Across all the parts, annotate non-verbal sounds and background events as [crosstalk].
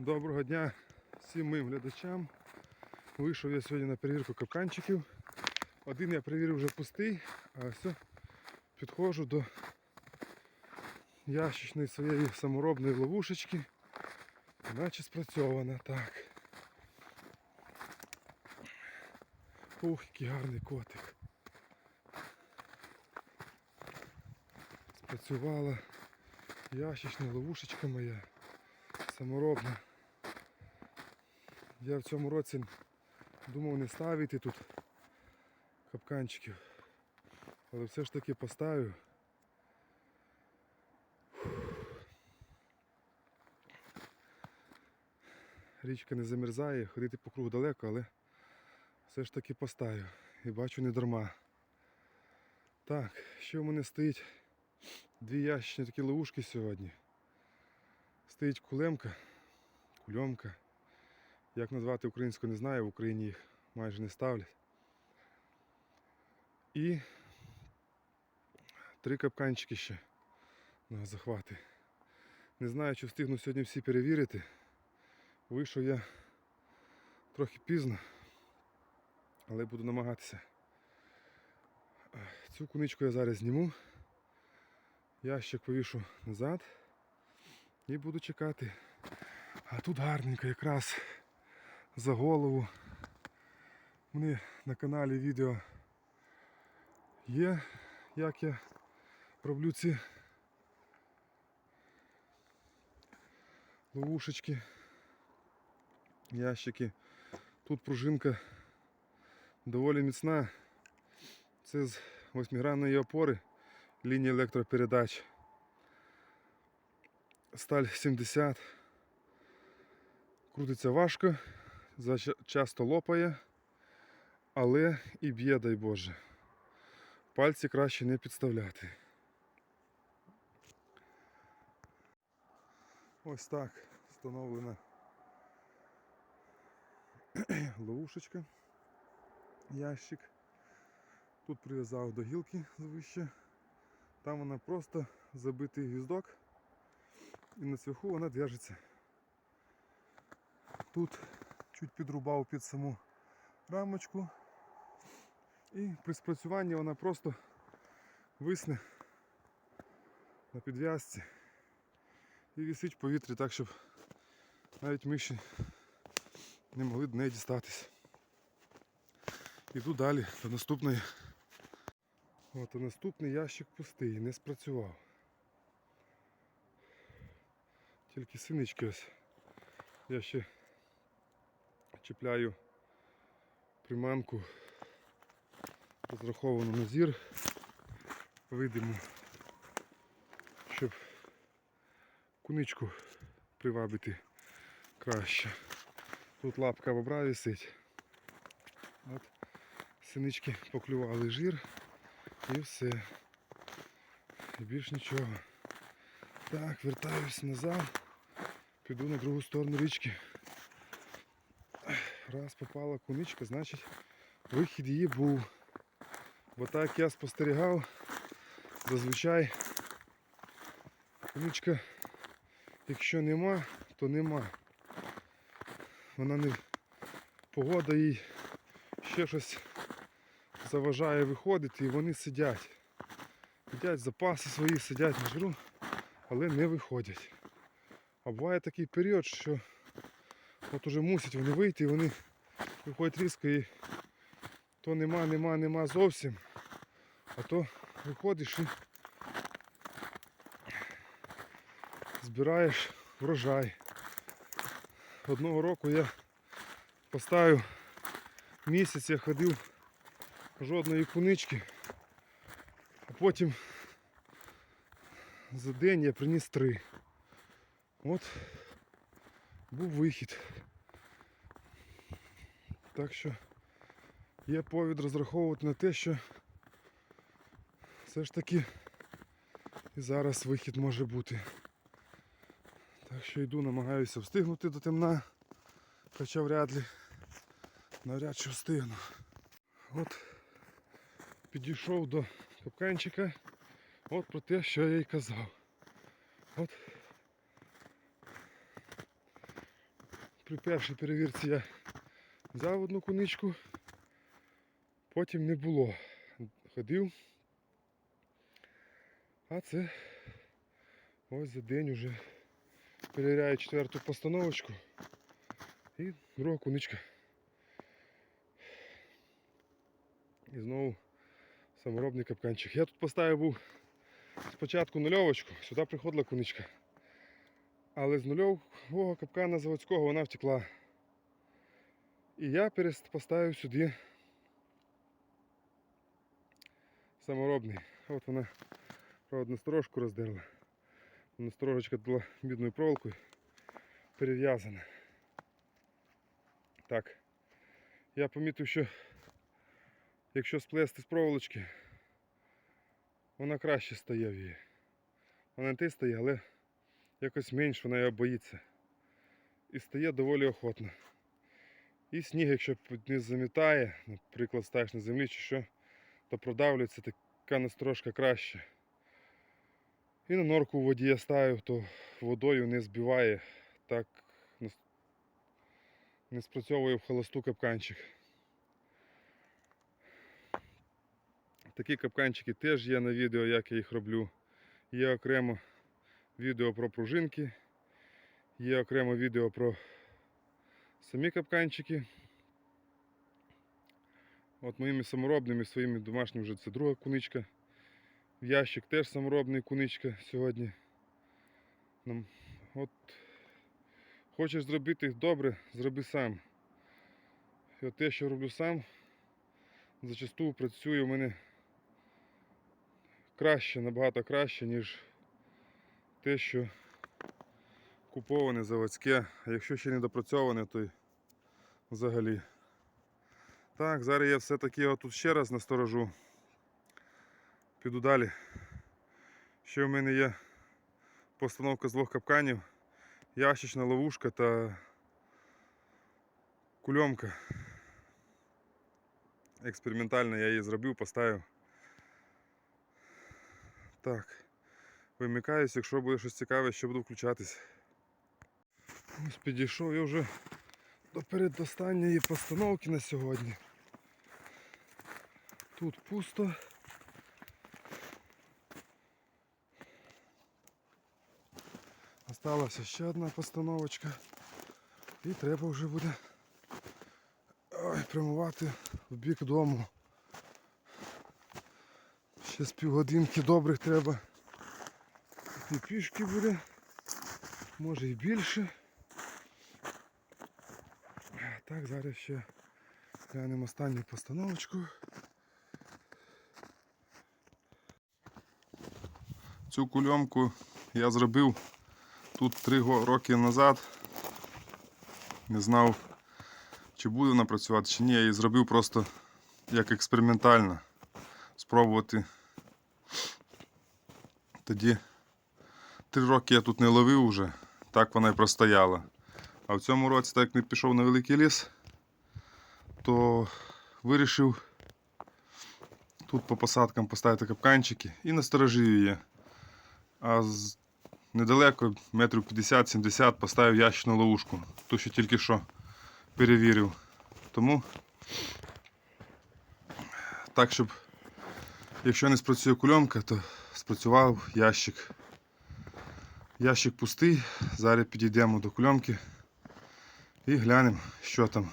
Доброго дня всім моїм глядачам. Вийшов я сьогодні на перевірку капканчиків. Один я перевірив вже пустий, а все підходжу до ящичної своєї саморобної ловушечки. Наче спрацьована так. Ух, який гарний котик. Спрацювала ящична ловушечка моя саморобна. Я в цьому році думав не ставити тут капканчиків, але все ж таки поставив. Річка не замерзає, ходити по кругу далеко, але все ж таки поставив. І бачу не дарма. Так, що в мене стоїть? Дві ящичні такі ловушки сьогодні. Стоїть кулемка, кульомка. Як назвати українською не знаю, в Україні їх майже не ставлять. І три капканчики ще на захвати. Не знаю, чи встигну сьогодні всі перевірити. Вийшов я трохи пізно, але буду намагатися. Цю куничку я зараз зніму. Ящик повішу назад і буду чекати. А тут гарненько якраз за голову. Мене на каналі відео є, як я роблю ці ловушечки, ящики. Тут пружинка доволі міцна. Це з восьмигранної опори лінії електропередач. Сталь 70. Крутиться важко, часто лопає, але і б'є, дай Боже. Пальці краще не підставляти. Ось так встановлена [clears throat] ловушечка, ящик. Тут прив'язав до гілки звище. Там вона просто забитий гвіздок і на цвяху вона держиться. Тут чуть підрубав під саму рамочку і при спрацюванні вона просто висне на підв'язці і висить в повітрі так, щоб навіть миші не могли до неї дістатись. Іду далі до наступної. От, а наступний ящик пустий, не спрацював. Тільки синички ось. Я ще чіпляю приманку розраховану на зір. Видимо, щоб куничку привабити краще. Тут лапка бобра висить. От синички поклювали жир і все. І більш нічого. Так, вертаюсь назад. Піду на другу сторону річки. Раз попала куничка, значить вихід її був. Бо так я спостерігав, зазвичай куничка, якщо нема, то нема. Вона не погода їй ще щось заважає виходити і вони сидять. Сидять запаси свої, сидять на жиру, але не виходять. А буває такий період, що от уже мусять вони вийти вони виходять різко і то нема, нема, нема зовсім. А то виходиш і збираєш врожай. Одного року я поставив місяць, я ходив жодної кунички, а потім за день я приніс три. От був вихід. Так що є повід розраховувати на те, що все ж таки і зараз вихід може бути. Так що йду, намагаюся встигнути до темна, хоча вряд ли навряд чи встигну. От підійшов до капканчика, от про те, що я й казав. От При першій перевірці я взяв одну куничку, потім не було. Ходив. А це ось за день уже перевіряю четверту постановочку. І друга куничка. І знову саморобний капканчик. Я тут поставив був спочатку нульовочку, сюди приходила куничка. Але з нульового капкана заводського вона втекла. І я поставив сюди саморобний. От вона правда насторожку роздерла. Насторожечка була мідною проволокою перев'язана. Так. Я помітив, що якщо сплести з проволочки, вона краще стає в її. Вона не те стає, але якось менш вона його боїться. І стає доволі охотно. І сніг, якщо низ замітає, наприклад, ставиш на землі чи що, то продавлюється така настрожка краще. І на норку у воді я ставив, то водою не збиває, так не спрацьовує в холосту капканчик. Такі капканчики теж є на відео, як я їх роблю. Є окремо відео про пружинки, є окремо відео про самі капканчики. От моїми саморобними, своїми домашніми вже це друга куничка. В ящик теж саморобний куничка сьогодні. От хочеш зробити добре, зроби сам. І от те, що роблю сам, зачасту працює у мене краще, набагато краще, ніж те, що куповане заводське, а якщо ще не допрацьоване, то й взагалі. Так, зараз я все-таки його тут ще раз насторожу. Піду далі. Ще в мене є постановка з двох капканів, ящична ловушка та кульомка. Експериментально я її зробив, поставив. Так. Вимикаюсь, якщо буде щось цікаве, ще буду включатись. Ось підійшов я вже до передостанньої постановки на сьогодні. Тут пусто. Осталася ще одна постановочка. І треба вже буде прямувати в бік дому. Ще з півгодинки добрих треба. І пішки буде. Може і більше. Так, зараз ще глянемо останню постановочку. Цю кульомку я зробив тут три роки назад. Не знав, чи буде вона працювати, чи ні. Я її зробив просто як експериментально. Спробувати. Тоді три роки я тут не ловив уже, так вона і простояла. А в цьому році, так як не пішов на великий ліс, то вирішив тут по посадкам поставити капканчики і насторожив її. А з... недалеко, метрів 50-70, поставив ящичну ловушку, ту, що тільки що перевірив. Тому так, щоб якщо не спрацює кульомка, то спрацював ящик. Ящик пустий. Зараз підійдемо до кульомки і глянемо, що там.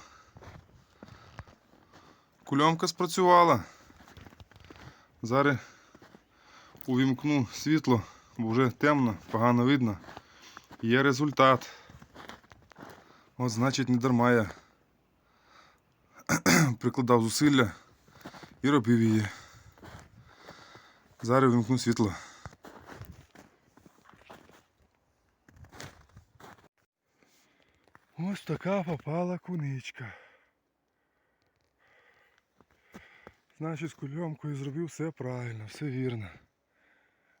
Кульомка спрацювала. Зараз увімкну світло, бо вже темно, погано видно. Є результат. От значить не дарма я [clears throat] прикладав зусилля і робив її. Зараз вимкну світло. Ось така попала куничка. Значить, з кульомкою зробив все правильно, все вірно.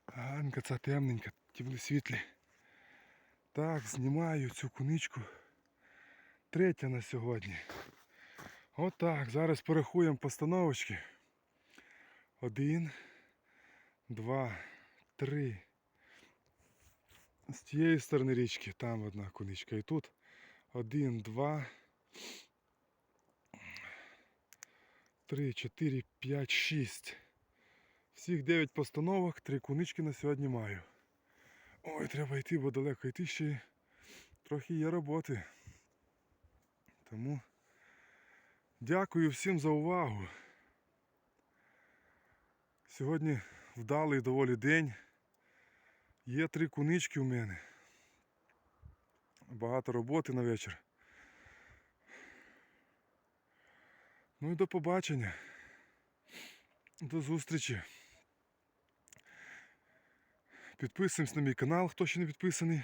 Гарненька ця темненька, ті були світлі. Так, знімаю цю куничку. Третя на сьогодні. Отак, зараз порахуємо постановочки. Один, два, три. З тієї сторони річки, там одна куничка. І тут Один, два. Три, чотири, п'ять, шість. Всіх 9 постановок, три кунички на сьогодні маю. Ой, треба йти, бо далеко йти ще трохи є роботи. Тому дякую всім за увагу. Сьогодні вдалий доволі день. Є три кунички у мене. Багато роботи на вечір. Ну і до побачення. До зустрічі. Підписуємось на мій канал, хто ще не підписаний.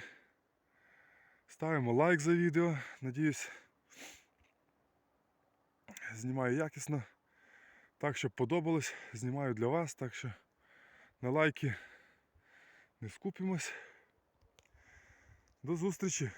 Ставимо лайк за відео. Надіюсь, знімаю якісно. Так, щоб подобалось, знімаю для вас, так що на лайки не скупимось. До зустрічі!